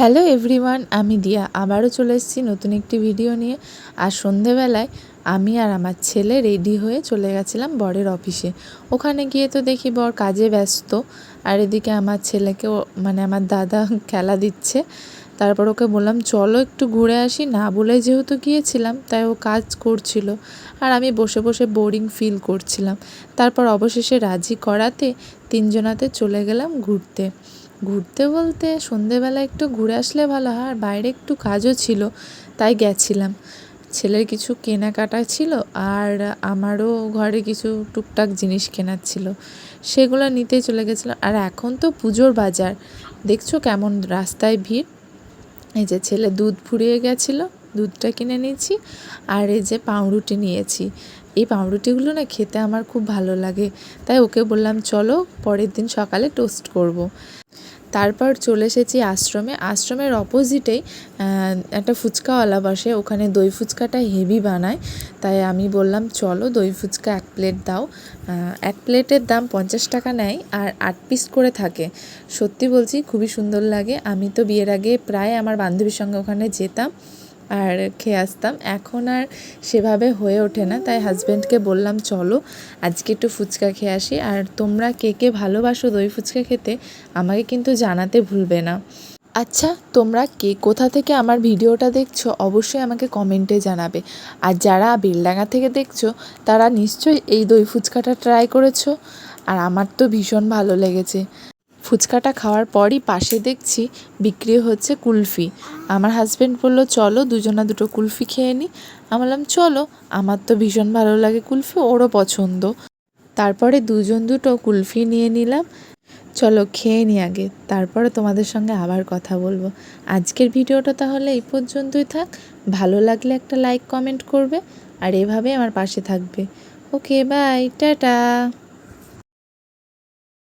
Hello everyone, আমি দিয়া। আবারও চলে এসেছি নতুন একটি ভিডিও নিয়ে। আর সন্ধেবেলায় আমি আর আমার ছেলে রেডি হয়ে চলে গেছিলাম বরের অফিসে। ওখানে গিয়ে তো দেখি বর কাজে ব্যস্ত। আর এদিকে আমার ছেলেকেও মানে আমার দাদা খেলা দিচ্ছে। তারপর ওকে বললাম, চলো একটু ঘুরে আসি। না বলে যেহেতু গিয়েছিলাম, তাই ও কাজ করছিল। আর আমি বসে বসে বোরিং ফিল করছিলাম। তারপর অবশেষে রাজি করাতে তিনজনাতে চলে গেলাম ঘুরতে। ঘুরতে বলতে সন্ধেবেলা একটু ঘুরে আসলে ভালো হয়, আর বাইরে একটু কাজও ছিল, তাই গেছিলাম। ছেলের কিছু কেনাকাটা ছিল, আর আমারও ঘরে কিছু টুকটাক জিনিস কেনার ছিল, সেগুলো নিতে চলে গেছিলাম আর এখন তো পুজোর বাজার, দেখছ কেমন রাস্তায় ভিড়? এই যে ছেলে দুধ ফুরিয়ে গেছিল, দুধটা কিনে নিয়েছি, আর এই যে পাউরুটি নিয়েছি। এই পাউরুটিগুলো না খেতে আমার খুব ভালো লাগে, তাই ওকে বললাম, চলো পরের দিন সকালে টোস্ট করব। তারপর চলে এসেছি আশ্রমে। আশ্রমের অপোজিটেই একটা ফুচকাওয়ালা বসে, ওখানে দই ফুচকাটা হেভি বানায়। তাই আমি বললাম, চলো দই ফুচকা এক প্লেট দাও। এক প্লেটের দাম পঞ্চাশ টাকা নেয় আর আট পিস করে থাকে। সত্যি বলছি, খুবই সুন্দর লাগে। আমি তো বিয়ের আগে প্রায় আমার বান্ধবীর সঙ্গে ওখানে যেতাম। আর খেয়ে আসতাম। এখন আর সেভাবে হয়ে ওঠে না, তাই হাজব্যান্ডকে বললাম, চলো, আজকে একটু ফুচকা খেয়ে আসি। আর তোমরা কে কে ভালোবাসো দই ফুচকা খেতে, আমাকে কিন্তু জানাতে ভুলবে না। আচ্ছা তোমরা কে, কোথা থেকে আমার ভিডিওটা দেখছ, অবশ্যই আমাকে কমেন্টে জানাবে। আর যারা বেলডাঙ্গা থেকে দেখছ, তারা নিশ্চয়ই এই দই ফুচকাটা ট্রাই করেছ। আর আমার তো ভীষণ ভালো লেগেছে। ফুচকাটা খাওয়ার পরই পাশে দেখছি বিক্রি হচ্ছে কুলফি। আমার হাজব্যান্ড বলল, চলো দুজনা দুটো কুলফি খেয়ে নিই আমি বললাম, চলো, আমার তো ভীষণ ভালো লাগে কুলফি, ওরও পছন্দ। তারপরে দুজন দুটো কুলফি নিয়ে নিলাম। চলো, খেয়ে নিই আগে, তারপরে তোমাদের সঙ্গে আবার কথা বলব। আজকের ভিডিওটা তাহলে এই পর্যন্তই থাক। ভালো লাগলে একটা লাইক কমেন্ট করবে, আর এভাবে আমার পাশে থাকবে। Okay bye tata!